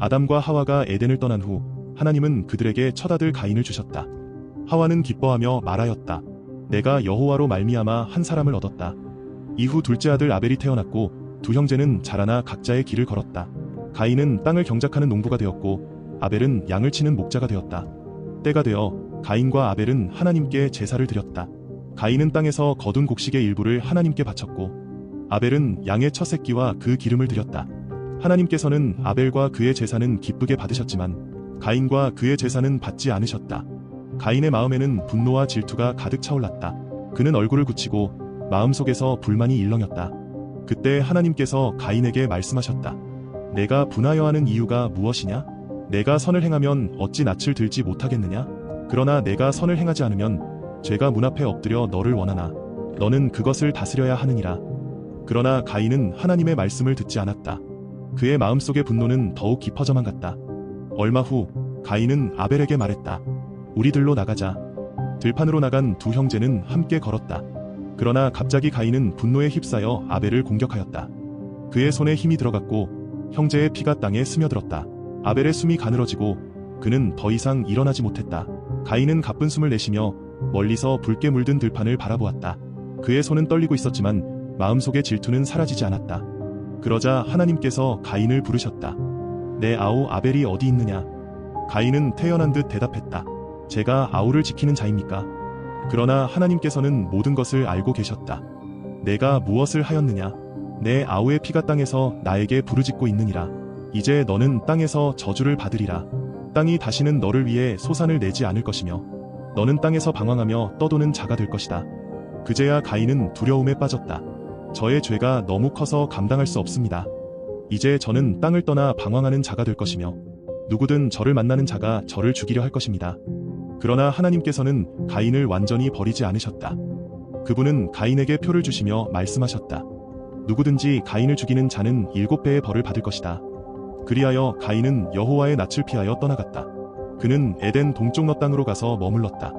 아담과 하와가 에덴을 떠난 후 하나님은 그들에게 첫아들 가인을 주셨다. 하와는 기뻐하며 말하였다. 내가 여호와로 말미암아 한 사람을 얻었다. 이후 둘째 아들 아벨이 태어났고 두 형제는 자라나 각자의 길을 걸었다. 가인은 땅을 경작하는 농부가 되었고 아벨은 양을 치는 목자가 되었다. 때가 되어 가인과 아벨은 하나님께 제사를 드렸다. 가인은 땅에서 거둔 곡식의 일부를 하나님께 바쳤고 아벨은 양의 첫 새끼와 그 기름을 드렸다. 하나님께서는 아벨과 그의 제사는 기쁘게 받으셨지만 가인과 그의 제사는 받지 않으셨다. 가인의 마음에는 분노와 질투가 가득 차올랐다. 그는 얼굴을 굳히고 마음속에서 불만이 일렁였다. 그때 하나님께서 가인에게 말씀하셨다. 내가 분하여 하는 이유가 무엇이냐? 내가 선을 행하면 어찌 낯을 들지 못하겠느냐? 그러나 내가 선을 행하지 않으면 죄가 문 앞에 엎드려 너를 원하나 너는 그것을 다스려야 하느니라. 그러나 가인은 하나님의 말씀을 듣지 않았다. 그의 마음속의 분노는 더욱 깊어져만 갔다. 얼마 후 가인은 아벨에게 말했다. 우리들로 나가자. 들판으로 나간 두 형제는 함께 걸었다. 그러나 갑자기 가인은 분노에 휩싸여 아벨을 공격하였다. 그의 손에 힘이 들어갔고 형제의 피가 땅에 스며들었다. 아벨의 숨이 가늘어지고 그는 더 이상 일어나지 못했다. 가인은 가쁜 숨을 내쉬며 멀리서 붉게 물든 들판을 바라보았다. 그의 손은 떨리고 있었지만 마음속의 질투는 사라지지 않았다. 그러자 하나님께서 가인을 부르셨다. 내 아우 아벨이 어디 있느냐? 가인은 태어난 듯 대답했다. 제가 아우를 지키는 자입니까? 그러나 하나님께서는 모든 것을 알고 계셨다. 내가 무엇을 하였느냐? 내 아우의 피가 땅에서 나에게 부르짖고 있느니라. 이제 너는 땅에서 저주를 받으리라. 땅이 다시는 너를 위해 소산을 내지 않을 것이며 너는 땅에서 방황하며 떠도는 자가 될 것이다. 그제야 가인은 두려움에 빠졌다. 저의 죄가 너무 커서 감당할 수 없습니다. 이제 저는 땅을 떠나 방황하는 자가 될 것이며 누구든 저를 만나는 자가 저를 죽이려 할 것입니다. 그러나 하나님께서는 가인을 완전히 버리지 않으셨다. 그분은 가인에게 표를 주시며 말씀하셨다. 누구든지 가인을 죽이는 자는 일곱 배의 벌을 받을 것이다. 그리하여 가인은 여호와의 낯을 피하여 떠나갔다. 그는 에덴 동쪽 너 땅으로 가서 머물렀다.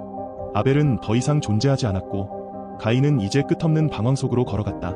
아벨은 더 이상 존재하지 않았고 가인은 이제 끝없는 방황 속으로 걸어갔다.